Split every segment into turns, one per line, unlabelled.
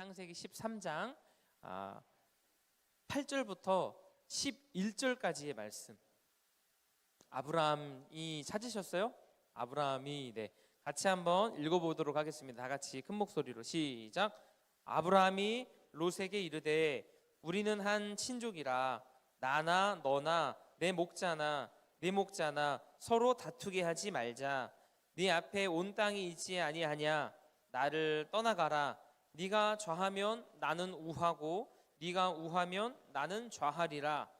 창세기 13장 아, 8절부터 11절까지의 말씀. 아브라함이 찾으셨어요? 아브라함이 네 같이 한번 읽어보도록 하겠습니다. 다 같이 큰 목소리로 시작. 아브라함이 롯에게 이르되 우리는 한 친족이라 나나 너나 내 목자나 내 목자나 서로 다투게 하지 말자. 네 앞에 온 땅이 있지 아니하냐? 나를 떠나가라. 네가 좌하면 나는 우하고 네가 우하면 나는 좌하리라.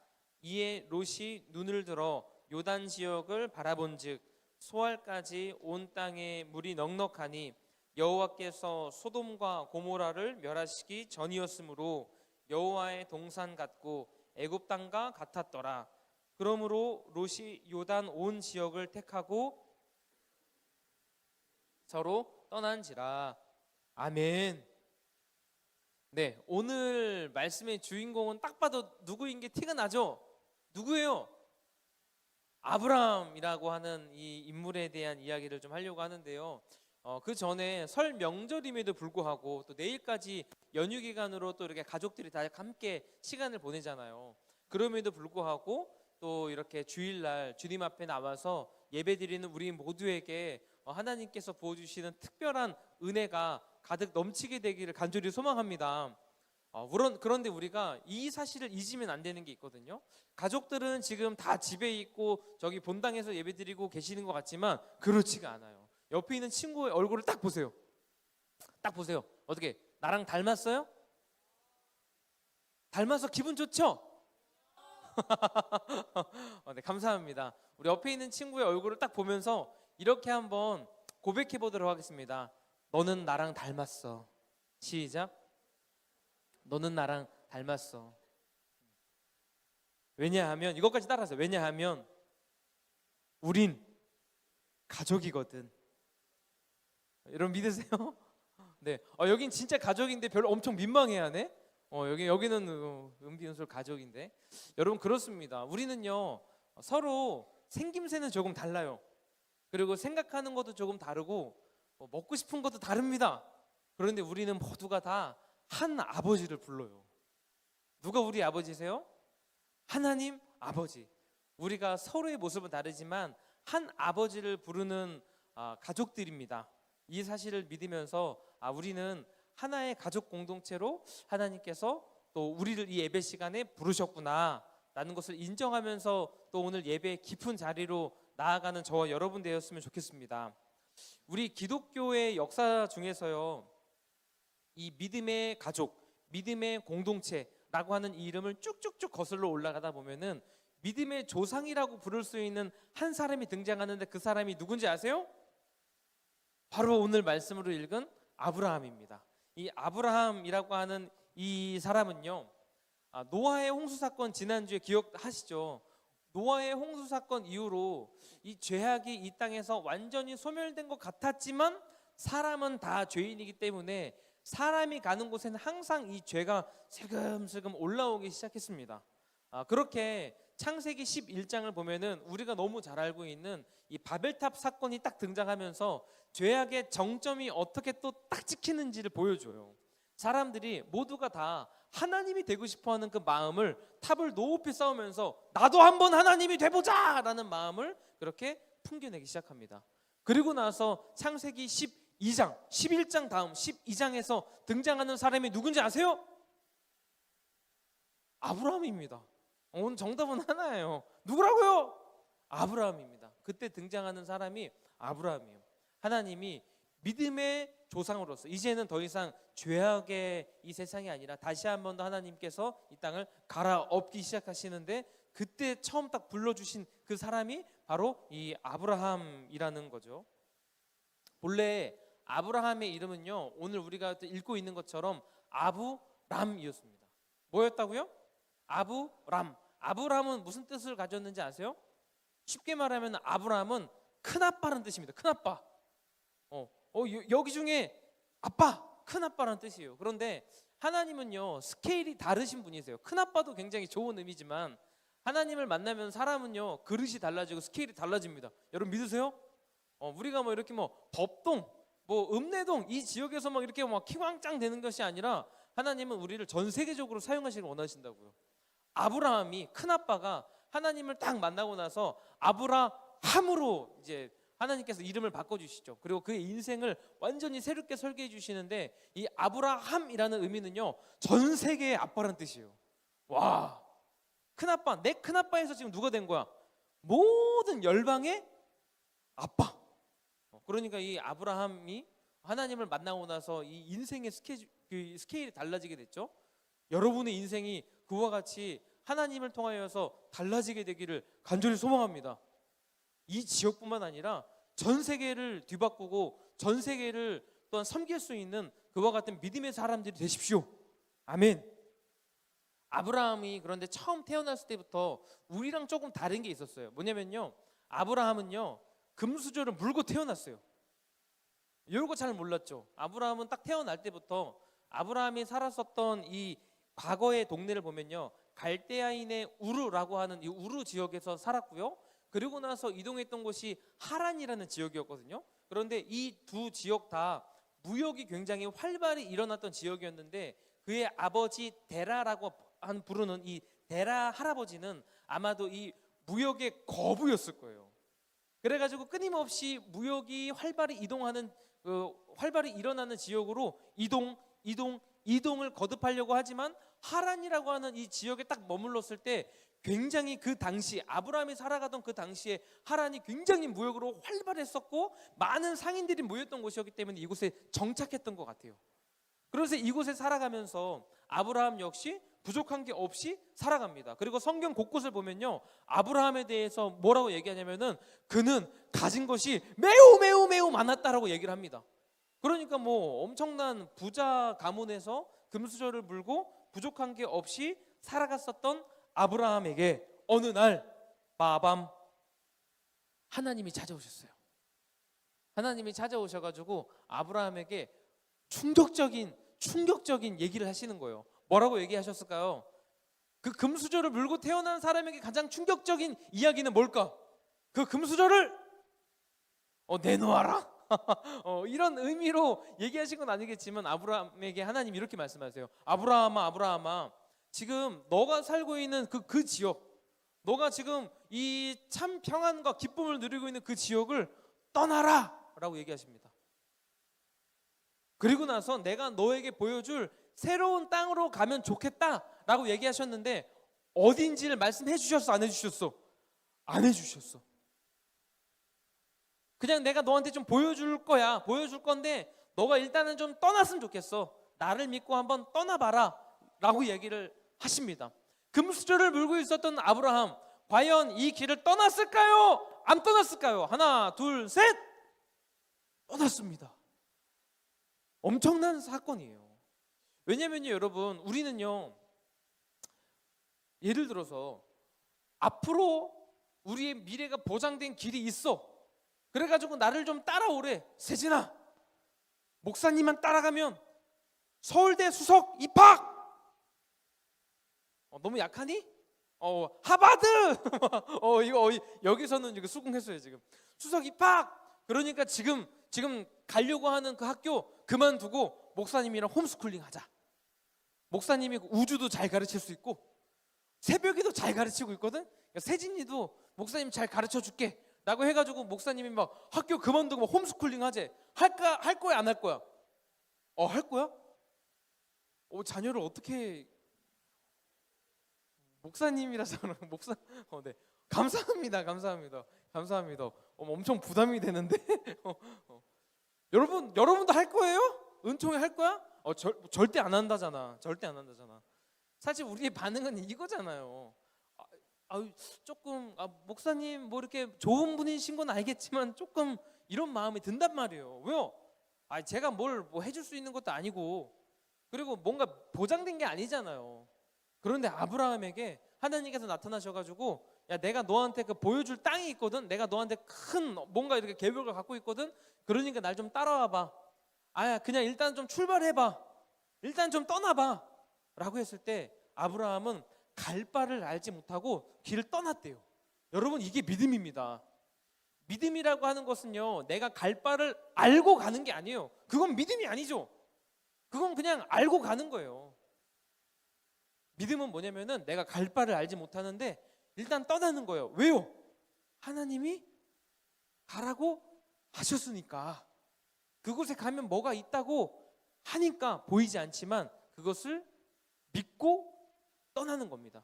이에 롯이 눈을 들어 요단 지역을 바라본즉 소알까지 온 땅에 물이 넉넉하니 여호와께서 소돔과 고모라를 멸하시기 전이었으므로 여호와의 동산 같고 애굽 땅과 같았더라. 그러므로 롯이 요단 온 지역을 택하고 서로 떠난지라. 아멘. 네, 오늘 말씀의 주인공은 딱 봐도 누구인 게 티가 나죠? 누구예요? 아브라함이라고 하는 이 인물에 대한 이야기를 좀 하려고 하는데요. 어, 그 전에 설 명절임에도 불구하고 또 내일까지 연휴 기간으로 또 이렇게 가족들이 다 함께 시간을 보내잖아요. 그럼에도 불구하고 또 이렇게 주일날 주님 앞에 나와서 예배드리는 우리 모두에게 어, 하나님께서 부어주시는 특별한 은혜가 가득 넘치게 되기를 간절히 소망합니다. 어, 물론 그런데 우리가 이 사실을 잊으면 안 되는 게 있거든요. 가족들은 지금 다 집에 있고 저기 본당에서 예배드리고 계시는 것 같지만 그렇지가 않아요. 옆에 있는 친구의 얼굴을 딱 보세요. 딱 보세요. 어떻게 나랑 닮았어요? 닮아서 기분 좋죠? 어, 네, 감사합니다. 우리 옆에 있는 친구의 얼굴을 딱 보면서 이렇게 한번 고백해 보도록 하겠습니다. 너는 나랑 닮았어. 시작. 너는 나랑 닮았어. 왜냐하면 이것까지 따라서 왜냐하면 우린 가족이거든. 여러분 믿으세요? 네. 어, 여긴 진짜 가족인데 별로 엄청 민망해하네. 어, 여기 여기는 어, 은비은솔 가족인데 여러분 그렇습니다. 우리는요 서로 생김새는 조금 달라요. 그리고 생각하는 것도 조금 다르고 어, 먹고 싶은 것도 다릅니다. 그런데 우리는 모두가 다 한 아버지를 불러요. 누가 우리 아버지세요? 하나님 아버지. 우리가 서로의 모습은 다르지만 한 아버지를 부르는 아, 가족들입니다. 이 사실을 믿으면서 아, 우리는 하나의 가족 공동체로 하나님께서 또 우리를 이 예배 시간에 부르셨구나 라는 것을 인정하면서 또 오늘 예배 깊은 자리로 나아가는 저와 여러분 되었으면 좋겠습니다. 우리 기독교의 역사 중에서요. 이 믿음의 가족, 믿음의 공동체라고 하는 이 이름을 쭉쭉쭉 거슬러 올라가다 보면은 믿음의 조상이라고 부를 수 있는 한 사람이 등장하는데 그 사람이 누군지 아세요? 바로 오늘 말씀으로 읽은 아브라함입니다. 이 아브라함이라고 하는 이 사람은요. 아, 노아의 홍수 사건 지난주에 기억하시죠? 노아의 홍수 사건 이후로 이 죄악이 이 땅에서 완전히 소멸된 것 같았지만 사람은 다 죄인이기 때문에 사람이 가는 곳에는 항상 이 죄가 슬금슬금 올라오기 시작했습니다. 아, 그렇게 창세기 11장을 보면은 우리가 너무 잘 알고 있는 이 바벨탑 사건이 딱 등장하면서 죄악의 정점이 어떻게 또 딱 찍히는지를 보여줘요. 사람들이 모두가 다 하나님이 되고 싶어하는 그 마음을 탑을 높이 쌓으면서 나도 한번 하나님이 돼보자라는 마음을 그렇게 풍겨내기 시작합니다. 그리고 나서 창세기 12장, 11장 다음 12장에서 등장하는 사람이 누군지 아세요? 아브라함입니다. 오늘 정답은 하나예요. 누구라고요? 아브라함입니다. 그때 등장하는 사람이 아브라함이에요. 하나님이 믿음의 조상으로서 이제는 더 이상 죄악의 이 세상이 아니라 다시 한 번 더 하나님께서 이 땅을 갈아엎기 시작하시는데 그때 처음 딱 불러주신 그 사람이 바로 이 아브라함이라는 거죠. 본래 아브라함의 이름은요 오늘 우리가 읽고 있는 것처럼 아부람이었습니다. 뭐였다고요? 아부람. 아브람은 무슨 뜻을 가졌는지 아세요? 쉽게 말하면 아브람은 큰 아빠라는 뜻입니다. 큰 아빠. 어, 어 여- 여기 중에 아빠, 큰 아빠라는 뜻이에요. 그런데 하나님은요 스케일이 다르신 분이세요. 큰 아빠도 굉장히 좋은 의미지만 하나님을 만나면 사람은요 그릇이 달라지고 스케일이 달라집니다. 여러분 믿으세요? 어, 우리가 뭐 이렇게 뭐 법동 뭐 읍내동 이 지역에서 막 이렇게 막 킹왕짱 되는 것이 아니라 하나님은 우리를 전 세계적으로 사용하시길 원하신다고요. 아브라함이 큰 아빠가 하나님을 딱 만나고 나서 아브라함으로 이제 하나님께서 이름을 바꿔 주시죠. 그리고 그의 인생을 완전히 새롭게 설계해 주시는데 이 아브라함이라는 의미는요. 전 세계의 아빠라는 뜻이에요. 와. 큰 아빠, 내 큰 아빠에서 지금 누가 된 거야? 모든 열방의 아빠. 어, 그러니까 이 아브라함이 하나님을 만나고 나서 이 인생의 스케줄, 그 스케일이 달라지게 됐죠. 여러분의 인생이 그와 같이 하나님을 통하여서 달라지게 되기를 간절히 소망합니다. 이 지역뿐만 아니라 전 세계를 뒤바꾸고 전 세계를 또한 섬길 수 있는 그와 같은 믿음의 사람들이 되십시오. 아멘. 아브라함이 그런데 처음 태어났을 때부터 우리랑 조금 다른 게 있었어요. 뭐냐면요. 아브라함은요. 금수저를 물고 태어났어요. 이런 거잘 몰랐죠. 아브라함은 딱 태어날 때부터 아브라함이 살았었던 이 과거의 동네를 보면요. 갈대아인의 우르라고 하는 이 우르 지역에서 살았고요. 그리고 나서 이동했던 곳이 하란이라는 지역이었거든요. 그런데 이 두 지역 다 무역이 굉장히 활발히 일어났던 지역이었는데 그의 아버지 데라라고 한 부르는 이 데라 할아버지는 아마도 이 무역의 거부였을 거예요. 그래가지고 끊임없이 무역이 활발히 이동하는 그 활발히 일어나는 지역으로 이동, 이동, 이동을 거듭하려고 하지만 하란이라고 하는 이 지역에 딱 머물렀을 때 굉장히 그 당시 아브라함이 살아가던 그 당시에 하란이 굉장히 무역으로 활발했었고 많은 상인들이 모였던 곳이었기 때문에 이곳에 정착했던 것 같아요. 그래서 이곳에 살아가면서 아브라함 역시 부족한 게 없이 살아갑니다. 그리고 성경 곳곳을 보면요. 아브라함에 대해서 뭐라고 얘기하냐면은 그는 가진 것이 매우 매우 매우 많았다라고 얘기를 합니다. 그러니까 뭐 엄청난 부자 가문에서 금수저를 물고 부족한 게 없이 살아갔었던 아브라함에게 어느 날 마밤 하나님이 찾아오셨어요. 하나님이 찾아오셔가지고 아브라함에게 충격적인 충격적인 얘기를 하시는 거예요. 뭐라고 얘기하셨을까요? 그 금수저를 물고 태어난 사람에게 가장 충격적인 이야기는 뭘까? 그 금수저를 어, 내놓아라. 어, 이런 의미로 얘기하신 건 아니겠지만 아브라함에게 하나님 이렇게 말씀하세요. 아브라함아, 아브라함아, 지금 너가 살고 있는 그, 그 지역, 너가 지금 이 참 평안과 기쁨을 누리고 있는 그 지역을 떠나라 라고 얘기하십니다. 그리고 나서 내가 너에게 보여줄 새로운 땅으로 가면 좋겠다 라고 얘기하셨는데 어딘지를 말씀해 주셨어 안 해 주셨어? 안 해 주셨어. 그냥 내가 너한테 좀 보여줄 거야 보여줄 건데 너가 일단은 좀 떠났으면 좋겠어. 나를 믿고 한번 떠나봐라 라고 얘기를 하십니다. 금수저를 물고 있었던 아브라함 과연 이 길을 떠났을까요? 안 떠났을까요? 하나 둘 셋 떠났습니다. 엄청난 사건이에요. 왜냐면요, 여러분, 우리는요, 예를 들어서 앞으로 우리의 미래가 보장된 길이 있어. 그래가지고 나를 좀 따라오래. 세진아, 목사님만 따라가면 서울대 수석 입학! 어, 너무 약하니? 어, 하바드! 어, 이거 어, 여기서는 이거 수긍했어요, 지금. 수석 입학! 그러니까 지금, 지금 가려고 하는 그 학교 그만두고 목사님이랑 홈스쿨링 하자. 목사님이 우주도 잘 가르칠 수 있고 새벽에도 잘 가르치고 있거든. 그러니까 세진이도 목사님 잘 가르쳐 줄게. 라고 해가지고 목사님이 막 학교 그만두고 막 홈스쿨링 하재. 할까 할 거야 안 할 거야? 어 할 거야? 어 자녀를 어떻게 목사님이라서 목사 어네 감사합니다 감사합니다 감사합니다 어, 엄청 부담이 되는데 어, 어. 여러분 여러분도 할 거예요? 은총이 할 거야? 어 절, 절대 안 한다잖아. 절대 안 한다잖아. 사실 우리의 반응은 이거잖아요. 아, 아 조금 아, 목사님 뭐 이렇게 좋은 분이신 건 알겠지만 조금 이런 마음이 든단 말이에요. 왜요? 아 제가 뭘 뭐 해줄 수 있는 것도 아니고 그리고 뭔가 보장된 게 아니잖아요. 그런데 아브라함에게 하나님께서 나타나셔가지고 야 내가 너한테 그 보여줄 땅이 있거든. 내가 너한테 큰 뭔가 이렇게 계획을 갖고 있거든. 그러니까 날 좀 따라와봐. 아야 그냥 일단 좀 출발해봐. 일단 좀 떠나봐. 라고 했을 때 아브라함은 갈 바를 알지 못하고 길을 떠났대요. 여러분 이게 믿음입니다. 믿음이라고 하는 것은요, 내가 갈 바를 알고 가는 게 아니에요. 그건 믿음이 아니죠. 그건 그냥 알고 가는 거예요. 믿음은 뭐냐면은 내가 갈 바를 알지 못하는데 일단 떠나는 거예요. 왜요? 하나님이 가라고 하셨으니까. 그곳에 가면 뭐가 있다고 하니까 보이지 않지만 그것을 믿고 떠나는 겁니다.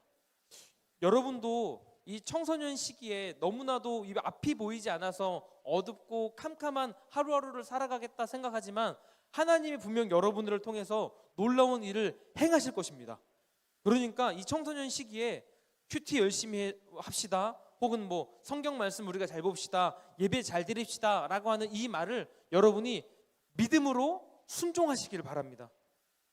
여러분도 이 청소년 시기에 너무나도 이 앞이 보이지 않아서 어둡고 캄캄한 하루하루를 살아가겠다 생각하지만 하나님이 분명 여러분들을 통해서 놀라운 일을 행하실 것입니다. 그러니까 이 청소년 시기에 큐티 열심히 해- 합시다. 혹은 뭐 성경 말씀 우리가 잘 봅시다. 예배 잘 드립시다 라고 하는 이 말을 여러분이 믿음으로 순종하시기를 바랍니다.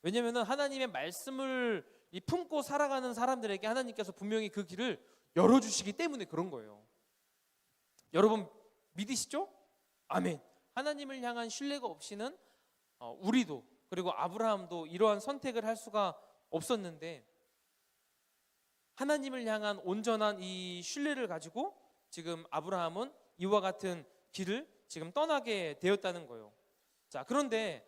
왜냐하면 하나님의 말씀을 이 품고 살아가는 사람들에게 하나님께서 분명히 그 길을 열어주시기 때문에 그런 거예요. 여러분 믿으시죠? 아멘. 하나님을 향한 신뢰가 없이는 어, 우리도 그리고 아브라함도 이러한 선택을 할 수가 없었는데 하나님을 향한 온전한 이 신뢰를 가지고 지금 아브라함은 이와 같은 길을 지금 떠나게 되었다는 거예요. 자, 그런데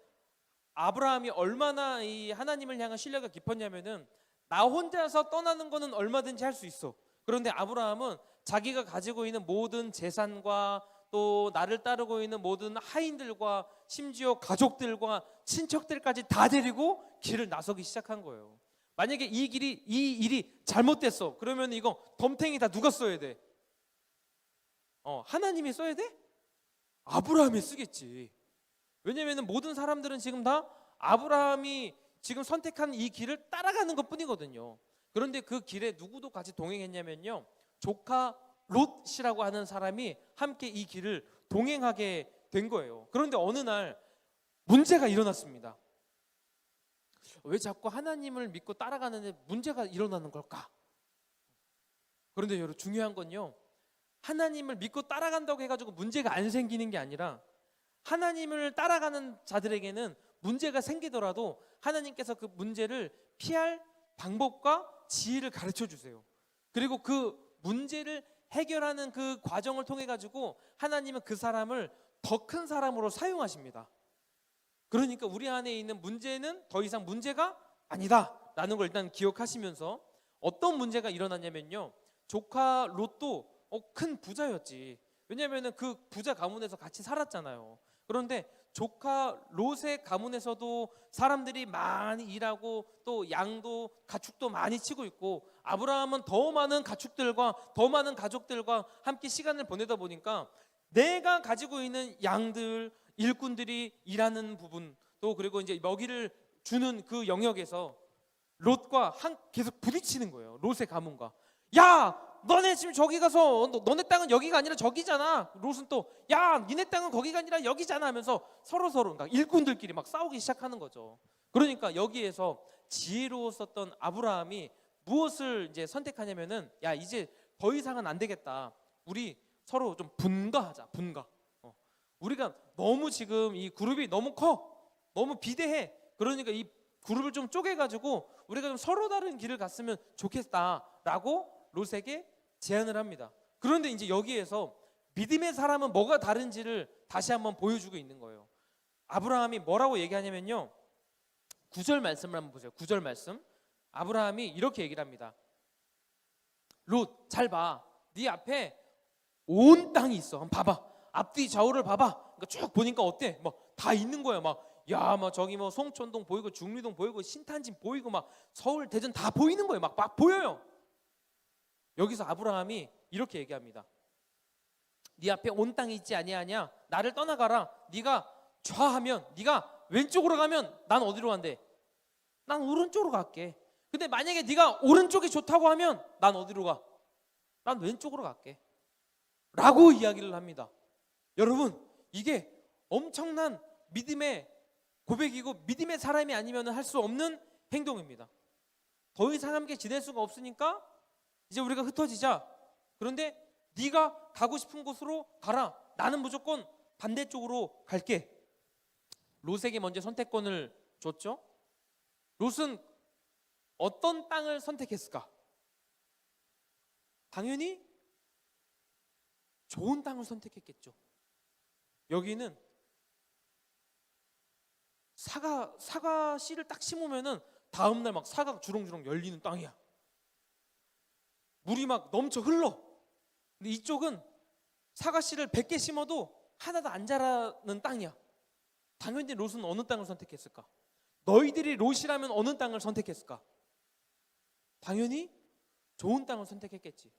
아브라함이 얼마나 이 하나님을 향한 신뢰가 깊었냐면은 나 혼자서 떠나는 거는 얼마든지 할 수 있어. 그런데 아브라함은 자기가 가지고 있는 모든 재산과 또 나를 따르고 있는 모든 하인들과 심지어 가족들과 친척들까지 다 데리고 길을 나서기 시작한 거예요. 만약에 이 길이 이 일이 잘못됐어. 그러면 이거 덤탱이 다 누가 써야 돼? 어, 하나님이 써야 돼? 아브라함이 쓰겠지. 왜냐면은 모든 사람들은 지금 다 아브라함이 지금 선택한 이 길을 따라가는 것 뿐이거든요. 그런데 그 길에 누구도 같이 동행했냐면요. 조카 롯이라고 하는 사람이 함께 이 길을 동행하게 된 거예요. 그런데 어느 날 문제가 일어났습니다. 왜 자꾸 하나님을 믿고 따라가는데 문제가 일어나는 걸까? 그런데 여러분 중요한 건요. 하나님을 믿고 따라간다고 해가지고 문제가 안 생기는 게 아니라 하나님을 따라가는 자들에게는 문제가 생기더라도 하나님께서 그 문제를 피할 방법과 지혜를 가르쳐 주세요. 그리고 그 문제를 해결하는 그 과정을 통해 가지고 하나님은 그 사람을 더 큰 사람으로 사용하십니다. 그러니까 우리 안에 있는 문제는 더 이상 문제가 아니다라는 걸 일단 기억하시면서 어떤 문제가 일어났냐면요. 조카 롯도 어, 큰 부자였지. 왜냐하면 그 부자 가문에서 같이 살았잖아요. 그런데 조카 롯의 가문에서도 사람들이 많이 일하고 또 양도 가축도 많이 치고 있고 아브라함은 더 많은 가축들과 더 많은 가족들과 함께 시간을 보내다 보니까 내가 가지고 있는 양들 일꾼들이 일하는 부분 또 그리고 이제 먹이를 주는 그 영역에서 롯과 한 계속 부딪히는 거예요. 롯의 가문과 야 너네 지금 저기 가서 너, 너네 땅은 여기가 아니라 저기잖아. 롯은 또 야 니네 땅은 거기가 아니라 여기잖아 하면서 서로 서로 그러니까 일꾼들끼리 막 싸우기 시작하는 거죠. 그러니까 여기에서 지혜로웠었던 아브라함이 무엇을 이제 선택하냐면은 야 이제 더 이상은 안 되겠다. 우리 서로 좀 분가하자. 분가. 어. 우리가 너무 지금 이 그룹이 너무 커. 너무 비대해. 그러니까 이 그룹을 좀 쪼개가지고 우리가 좀 서로 다른 길을 갔으면 좋겠다라고 롯에게 제안을 합니다. 그런데 이제 여기에서 믿음의 사람은 뭐가 다른지를 다시 한번 보여주고 있는 거예요. 아브라함이 뭐라고 얘기하냐면요. 구절 말씀을 한번 보세요. 구절 말씀. 아브라함이 이렇게 얘기를 합니다. 롯, 잘 봐. 네 앞에 온 땅이 있어. 한번 봐봐. 앞뒤 좌우를 봐봐. 그러니까 쭉 보니까 어때? 막 다 있는 거야. 막 야, 막 저기 뭐 송천동 보이고 중리동 보이고 신탄진 보이고 막 서울 대전 다 보이는 거예요. 막 막 보여요. 여기서 아브라함이 이렇게 얘기합니다. 네 앞에 온 땅이 있지 아니하냐? 나를 떠나가라. 네가 좌하면 네가 왼쪽으로 가면 난 어디로 간대? 난 오른쪽으로 갈게. 근데 만약에 네가 오른쪽이 좋다고 하면 난 어디로 가? 난 왼쪽으로 갈게. 라고 이야기를 합니다. 여러분, 이게 엄청난 믿음의 고백이고 믿음의 사람이 아니면 할 수 없는 행동입니다. 더 이상 함께 지낼 수가 없으니까 이제 우리가 흩어지자. 그런데 네가 가고 싶은 곳으로 가라. 나는 무조건 반대쪽으로 갈게. 롯에게 먼저 선택권을 줬죠. 롯은 어떤 땅을 선택했을까? 당연히 좋은 땅을 선택했겠죠. 여기는 사과 사과 씨를 딱 심으면은 다음 날 막 사과 주렁주렁 열리는 땅이야. 물이 막 넘쳐 흘러. 근데 이쪽은 사과 씨를 100개 심어도 하나도 안 자라는 땅이야. 당연히 롯은 어느 땅을 선택했을까? 너희들이 롯이라면 어느 땅을 선택했을까? 당연히 좋은 땅을 선택했겠지.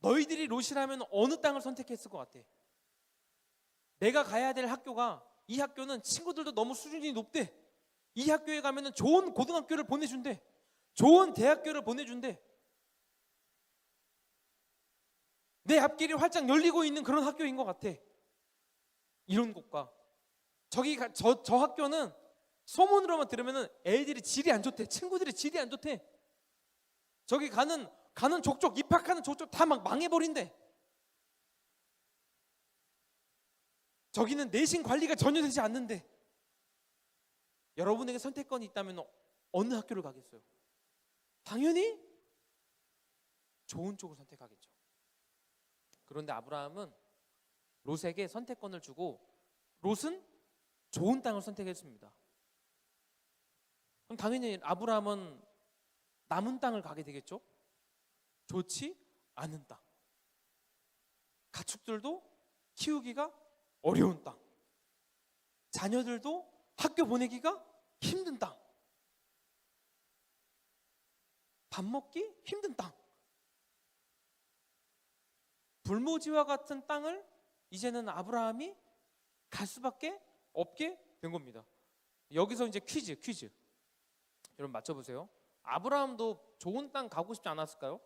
너희들이 롯이라면 어느 땅을 선택했을 것 같아? 내가 가야 될 학교가 이 학교는 친구들도 너무 수준이 높대. 이 학교에 가면은 좋은 고등학교를 보내준대. 좋은 대학교를 보내준대. 내 앞길이 활짝 열리고 있는 그런 학교인 것 같아. 이런 곳과 저기 가- 저, 저 학교는 소문으로만 들으면은 애들이 질이 안 좋대. 친구들이 질이 안 좋대. 저기 가는 가는 족족 입학하는 족족 다 막 망해버린대. 저기는 내신 관리가 전혀 되지 않는데 여러분에게 선택권이 있다면 어느 학교를 가겠어요? 당연히 좋은 쪽을 선택하겠죠. 그런데 아브라함은 롯에게 선택권을 주고 롯은 좋은 땅을 선택했습니다. 그럼 당연히 아브라함은 남은 땅을 가게 되겠죠? 좋지 않은 땅. 가축들도 키우기가 어려운 땅. 자녀들도 학교 보내기가 힘든 땅. 밥 먹기 힘든 땅. 불모지와 같은 땅을 이제는 아브라함이 갈 수밖에 없게 된 겁니다. 여기서 이제 퀴즈, 퀴즈. 여러분 맞춰보세요. 아브라함도 좋은 땅 가고 싶지 않았을까요?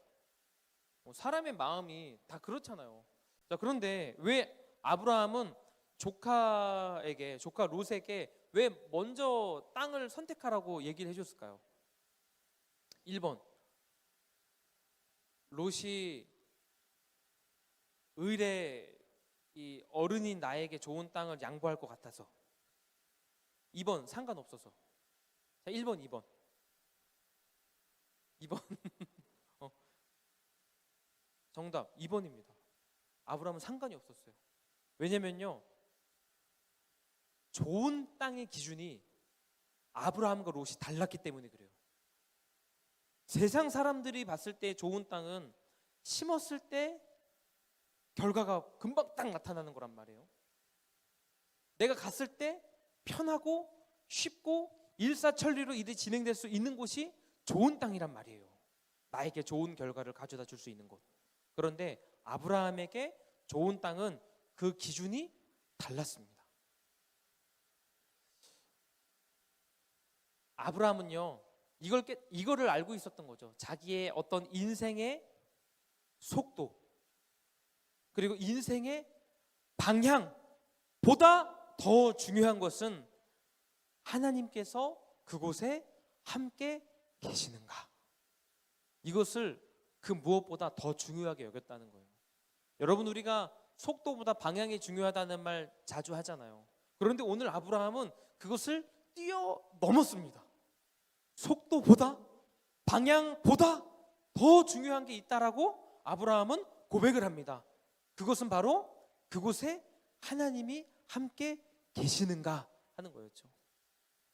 뭐 사람의 마음이 다 그렇잖아요. 자, 그런데 왜 아브라함은 조카에게, 조카 롯에게 왜 먼저 땅을 선택하라고 얘기를 해줬을까요? 1번. 롯이 의뢰 이 어른인 나에게 좋은 땅을 양보할 것 같아서 2번 상관없어서. 자 1번 2번. 2번. 어. 정답 2번입니다. 아브라함은 상관이 없었어요. 왜냐면요 좋은 땅의 기준이 아브라함과 롯이 달랐기 때문에 그래요 세상 사람들이 봤을 때 좋은 땅은 심었을 때 결과가 금방 딱 나타나는 거란 말이에요. 내가 갔을 때 편하고 쉽고 일사천리로 일이 진행될 수 있는 곳이 좋은 땅이란 말이에요. 나에게 좋은 결과를 가져다 줄 수 있는 곳. 그런데 아브라함에게 좋은 땅은 그 기준이 달랐습니다. 아브라함은요, 이걸 깨- 이거를 알고 있었던 거죠. 자기의 어떤 인생의 속도, 그리고 인생의 방향보다 더 중요한 것은 하나님께서 그곳에 함께 계시는가. 이것을 그 무엇보다 더 중요하게 여겼다는 거예요. 여러분 우리가 속도보다 방향이 중요하다는 말 자주 하잖아요. 그런데 오늘 아브라함은 그것을 뛰어 넘었습니다. 속도보다 방향보다 더 중요한 게 있다라고 아브라함은 고백을 합니다. 그것은 바로 그곳에 하나님이 함께 계시는가 하는 거였죠.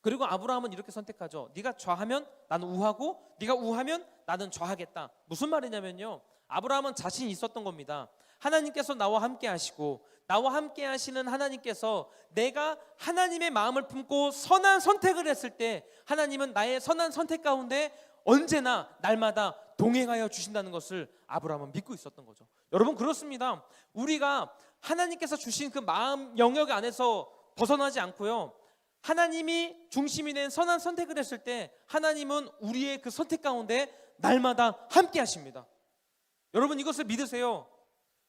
그리고 아브라함은 이렇게 선택하죠. 네가 좌하면 나는 우하고 네가 우하면 나는 좌하겠다. 무슨 말이냐면요. 아브라함은 자신이 있었던 겁니다. 하나님께서 나와 함께 하시고 나와 함께 하시는 하나님께서 내가 하나님의 마음을 품고 선한 선택을 했을 때 하나님은 나의 선한 선택 가운데 언제나 날마다 동행하여 주신다는 것을 아브라함은 믿고 있었던 거죠. 여러분 그렇습니다. 우리가 하나님께서 주신 그 마음 영역 안에서 벗어나지 않고요. 하나님이 중심이 된 선한 선택을 했을 때 하나님은 우리의 그 선택 가운데 날마다 함께 하십니다. 여러분 이것을 믿으세요.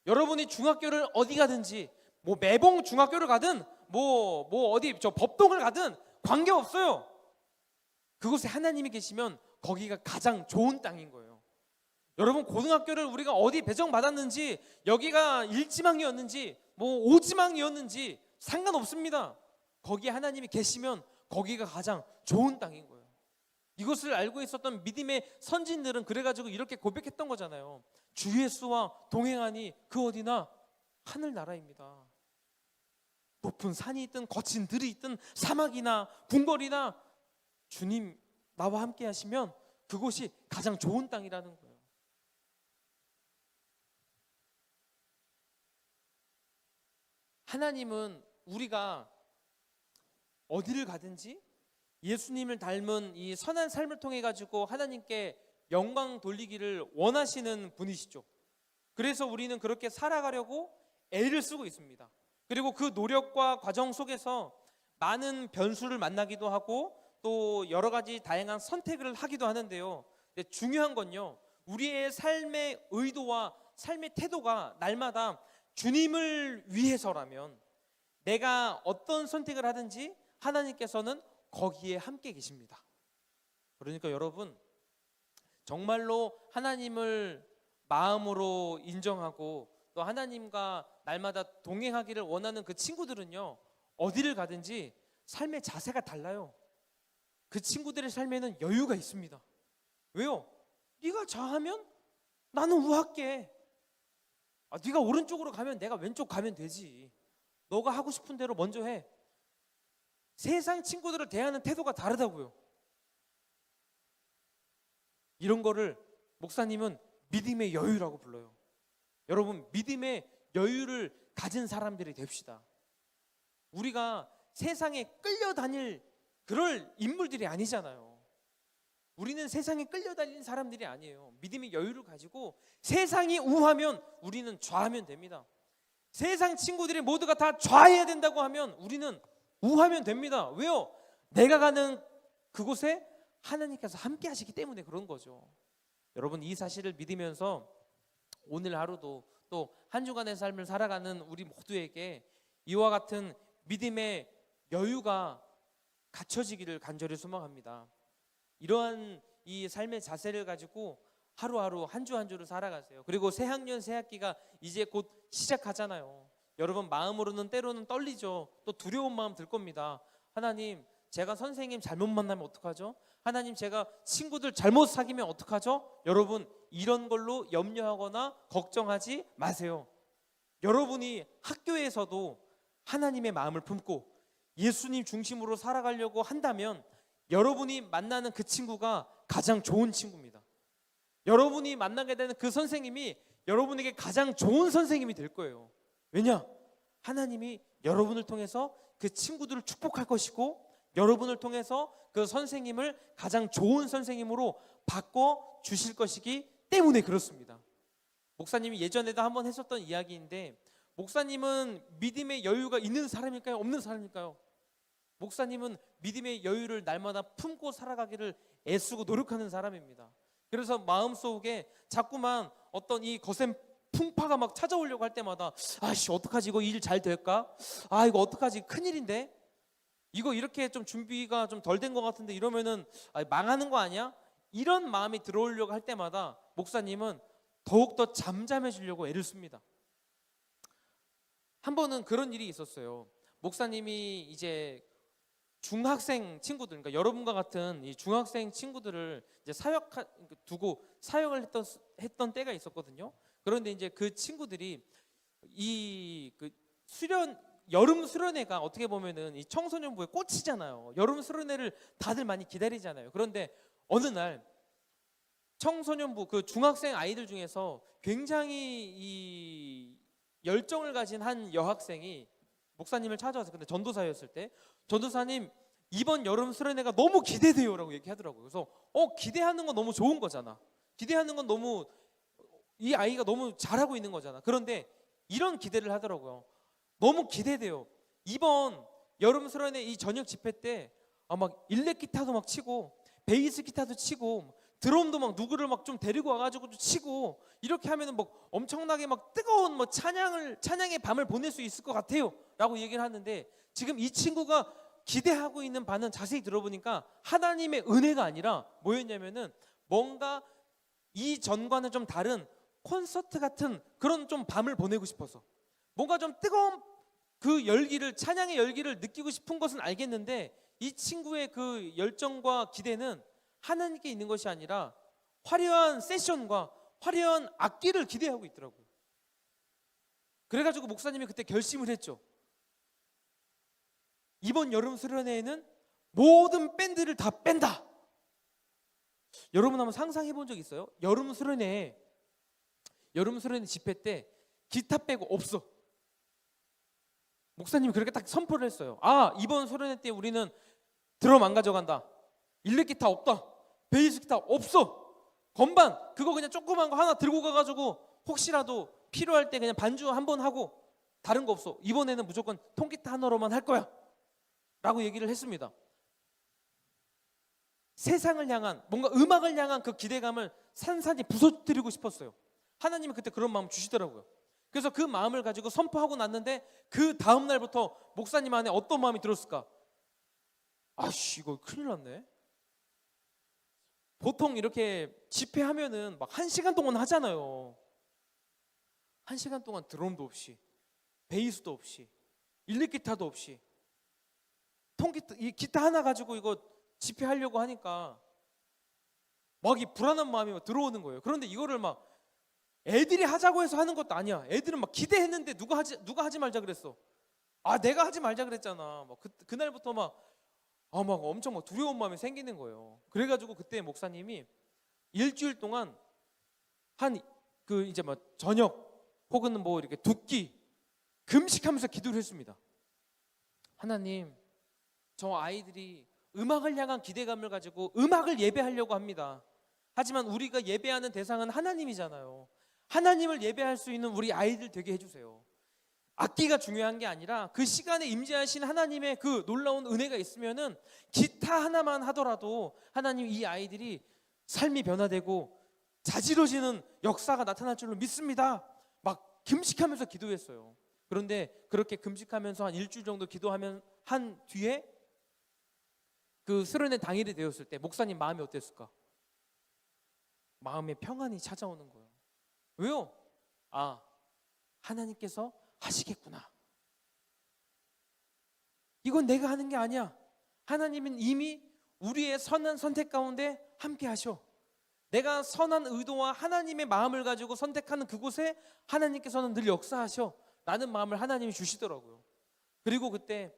여러분이 중학교를 어디 가든지 뭐 매봉 중학교를 가든 뭐뭐 어디 저 법동을 가든 관계 없어요. 그곳에 하나님이 계시면 거기가 가장 좋은 땅인 거예요. 여러분 고등학교를 우리가 어디 배정 받았는지 여기가 일지망이었는지 뭐 오지망이었는지 상관없습니다. 거기에 하나님이 계시면 거기가 가장 좋은 땅인 거예요. 이것을 알고 있었던 믿음의 선진들은 그래가지고 이렇게 고백했던 거잖아요. 주 예수와 동행하니 그 어디나 하늘 나라입니다. 높은 산이 있든 거친 들이 있든 사막이나 궁궐이나 주님 나와 함께 하시면 그곳이 가장 좋은 땅이라는 거예요. 하나님은 우리가 어디를 가든지 예수님을 닮은 이 선한 삶을 통해 가지고 하나님께 영광 돌리기를 원하시는 분이시죠. 그래서 우리는 그렇게 살아가려고 애를 쓰고 있습니다. 그리고 그 노력과 과정 속에서 많은 변수를 만나기도 하고 또 여러 가지 다양한 선택을 하기도 하는데요. 근데 중요한 건요. 우리의 삶의 의도와 삶의 태도가 날마다 주님을 위해서라면 내가 어떤 선택을 하든지 하나님께서는 거기에 함께 계십니다. 그러니까 여러분 정말로 하나님을 마음으로 인정하고 또 하나님과 날마다 동행하기를 원하는 그 친구들은요 어디를 가든지 삶의 자세가 달라요. 그 친구들의 삶에는 여유가 있습니다. 왜요? 네가 좌하면 나는 우할게. 아, 네가 오른쪽으로 가면 내가 왼쪽 가면 되지. 너가 하고 싶은 대로 먼저 해. 세상 친구들을 대하는 태도가 다르다고요. 이런 거를 목사님은 믿음의 여유라고 불러요. 여러분, 믿음의 여유를 가진 사람들이 됩시다. 우리가 세상에 끌려다닐 그럴 인물들이 아니잖아요. 우리는 세상에 끌려다니는 사람들이 아니에요. 믿음의 여유를 가지고 세상이 우하면 우리는 좌하면 됩니다. 세상 친구들이 모두가 다 좌해야 된다고 하면 우리는 우하면 됩니다. 왜요? 내가 가는 그곳에 하나님께서 함께 하시기 때문에 그런 거죠. 여러분 이 사실을 믿으면서 오늘 하루도 또 한 주간의 삶을 살아가는 우리 모두에게 이와 같은 믿음의 여유가 갖춰지기를 간절히 소망합니다. 이러한 이 삶의 자세를 가지고 하루하루 한 주한 주를 살아가세요. 그리고 새 학년 새 학기가 이제 곧 시작하잖아요. 여러분 마음으로는 때로는 떨리죠. 또 두려운 마음 들 겁니다. 하나님, 제가 선생님 잘못 만나면 어떡하죠? 하나님, 제가 친구들 잘못 사귀면 어떡하죠? 여러분, 이런 걸로 염려하거나 걱정하지 마세요. 여러분이 학교에서도 하나님의 마음을 품고 예수님 중심으로 살아가려고 한다면 여러분이 만나는 그 친구가 가장 좋은 친구입니다. 여러분이 만나게 되는 그 선생님이 여러분에게 가장 좋은 선생님이 될 거예요. 왜냐? 하나님이 여러분을 통해서 그 친구들을 축복할 것이고 여러분을 통해서 그 선생님을 가장 좋은 선생님으로 바꿔 주실 것이기 때문에 그렇습니다. 목사님이 예전에도 한번 했었던 이야기인데 목사님은 믿음의 여유가 있는 사람일까요? 없는 사람일까요? 목사님은 믿음의 여유를 날마다 품고 살아가기를 애쓰고 노력하는 사람입니다. 그래서 마음속에 자꾸만 어떤 이 거센 풍파가 막 찾아오려고 할 때마다 아씨 어떡하지 이거 일 잘 될까? 아 이거 어떡하지 큰일인데 이거 이렇게 좀 준비가 좀 덜 된 것 같은데 이러면은 아, 망하는 거 아니야? 이런 마음이 들어오려고 할 때마다 목사님은 더욱더 잠잠해지려고 애를 씁니다. 한 번은 그런 일이 있었어요. 목사님이 이제 중학생 친구들, 그러니까 여러분과 같은 이 중학생 친구들을 이제 사역 두고 사역을 했던 했던 때가 있었거든요. 그런데 이제 그 친구들이 이 그 수련 여름 수련회가 어떻게 보면은 이 청소년부의 꽃이잖아요. 여름 수련회를 다들 많이 기다리잖아요. 그런데 어느 날 청소년부 그 중학생 아이들 중에서 굉장히 이 열정을 가진 한 여학생이 목사님을 찾아와서 근데 전도사였을 때 전도사님 이번 여름 수련회가 너무 기대돼요라고 얘기하더라고요. 그래서 어 기대하는 건 너무 좋은 거잖아. 기대하는 건 너무 이 아이가 너무 잘하고 있는 거잖아. 그런데 이런 기대를 하더라고요. 너무 기대돼요. 이번 여름 수련회 이 저녁 집회 때아막 일렉 기타도 막 치고 베이스 기타도 치고 드럼도 막 누구를 막 좀 데리고 와가지고 좀 치고 이렇게 하면은 뭐 엄청나게 막 뜨거운 뭐 찬양을 찬양의 밤을 보낼 수 있을 것 같아요라고 얘기를 하는데 지금 이 친구가 기대하고 있는 바는 자세히 들어보니까 하나님의 은혜가 아니라 뭐였냐면은 뭔가 이 전과는 좀 다른 콘서트 같은 그런 좀 밤을 보내고 싶어서 뭔가 좀 뜨거운 그 열기를 찬양의 열기를 느끼고 싶은 것은 알겠는데 이 친구의 그 열정과 기대는 하나님께 있는 것이 아니라 화려한 세션과 화려한 악기를 기대하고 있더라고요. 그래가지고 목사님이 그때 결심을 했죠. 이번 여름 수련회에는 모든 밴드를 다 뺀다. 여러분 한번 상상해 본 적 있어요? 여름 수련회 여름 수련회 집회 때 기타 빼고 없어. 목사님이 그렇게 딱 선포를 했어요. 아 이번 수련회 때 우리는 드럼 안 가져간다. 일렉 기타 없다. 베이스 기타 없어. 건반 그거 그냥 조그만 거 하나 들고 가가지고 혹시라도 필요할 때 그냥 반주 한 번 하고 다른 거 없어. 이번에는 무조건 통기타 하나로만 할 거야. 라고 얘기를 했습니다. 세상을 향한 뭔가 음악을 향한 그 기대감을 산산히 부서뜨리고 싶었어요. 하나님이 그때 그런 마음 주시더라고요. 그래서 그 마음을 가지고 선포하고 났는데 그 다음 날부터 목사님 안에 어떤 마음이 들었을까? 아씨 이거 큰일 났네. 보통 이렇게 집회하면은 막 한 시간 동안 하잖아요. 한 시간 동안 드럼도 없이, 베이스도 없이, 일렉 기타도 없이, 통기타 이 기타 하나 가지고 이거 집회하려고 하니까 막 이 불안한 마음이 막 들어오는 거예요. 그런데 이거를 막 애들이 하자고 해서 하는 것도 아니야. 애들은 막 기대했는데 누가 하지 누가 하지 말자 그랬어. 아 내가 하지 말자 그랬잖아. 막 그, 그날부터 막 아, 막 엄청 막 두려운 마음이 생기는 거예요. 그래가지고 그때 목사님이 일주일 동안 한 그 이제 뭐 저녁 혹은 뭐 이렇게 두 끼 금식하면서 기도를 했습니다. 하나님, 저 아이들이 음악을 향한 기대감을 가지고 음악을 예배하려고 합니다. 하지만 우리가 예배하는 대상은 하나님이잖아요. 하나님을 예배할 수 있는 우리 아이들 되게 해주세요. 악기가 중요한 게 아니라 그 시간에 임재하신 하나님의 그 놀라운 은혜가 있으면은 기타 하나만 하더라도 하나님 이 아이들이 삶이 변화되고 자지러지는 역사가 나타날 줄로 믿습니다. 막 금식하면서 기도했어요. 그런데 그렇게 금식하면서 한 일주일 정도 기도하면 한 뒤에 그 수련회 당일이 되었을 때 목사님 마음이 어땠을까? 마음에 평안이 찾아오는 거예요. 왜요? 아, 하나님께서 하시겠구나. 이건 내가 하는 게 아니야. 하나님은 이미 우리의 선한 선택 가운데 함께 하셔. 내가 선한 의도와 하나님의 마음을 가지고 선택하는 그곳에 하나님께서는 늘 역사하셔. 라는 마음을 하나님이 주시더라고요. 그리고 그때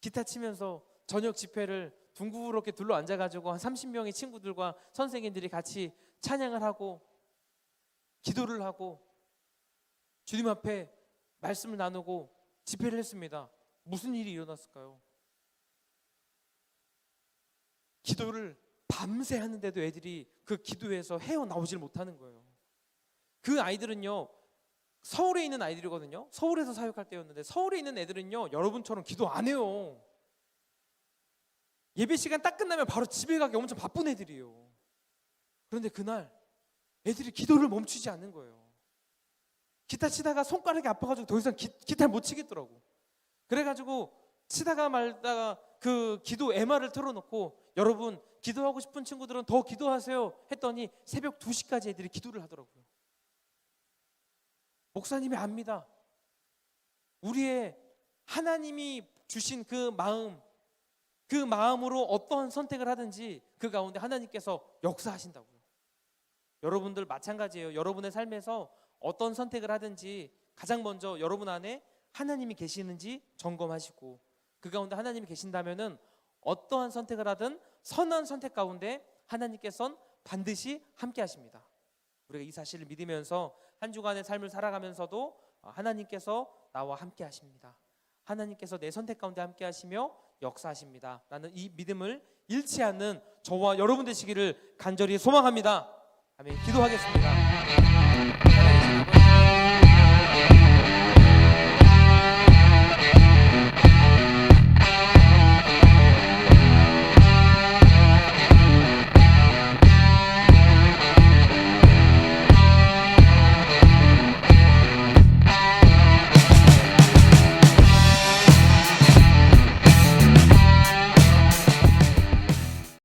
기타 치면서 저녁 집회를 둥그렇게 둘러 앉아가지고 한 30명의 친구들과 선생님들이 같이 찬양을 하고 기도를 하고 주님 앞에 말씀을 나누고 집회를 했습니다. 무슨 일이 일어났을까요? 기도를 밤새 하는데도 애들이 그 기도에서 헤어나오질 못하는 거예요. 그 아이들은요, 서울에 있는 아이들이거든요. 서울에서 사역할 때였는데 서울에 있는 애들은요, 여러분처럼 기도 안 해요. 예배 시간 딱 끝나면 바로 집에 가기 엄청 바쁜 애들이에요. 그런데 그날 애들이 기도를 멈추지 않는 거예요. 기타 치다가 손가락이 아파가지고 더 이상 기, 기타를 못 치겠더라고. 그래가지고 치다가 말다가 그 기도 MR을 틀어놓고 여러분 기도하고 싶은 친구들은 더 기도하세요 했더니 새벽 2시까지 애들이 기도를 하더라고요. 목사님이 압니다. 우리의 하나님이 주신 그 마음, 그 마음으로 어떤 선택을 하든지 그 가운데 하나님께서 역사하신다고요. 여러분들 마찬가지예요. 여러분의 삶에서 어떤 선택을 하든지 가장 먼저 여러분 안에 하나님이 계시는지 점검하시고 그 가운데 하나님이 계신다면은 어떠한 선택을 하든 선한 선택 가운데 하나님께서는 반드시 함께 하십니다. 우리가 이 사실을 믿으면서 한 주간의 삶을 살아가면서도 하나님께서 나와 함께 하십니다. 하나님께서 내 선택 가운데 함께 하시며 역사하십니다. 라는 이 믿음을 잃지 않는 저와 여러분 되시기를 간절히 소망합니다. 아멘. 기도하겠습니다.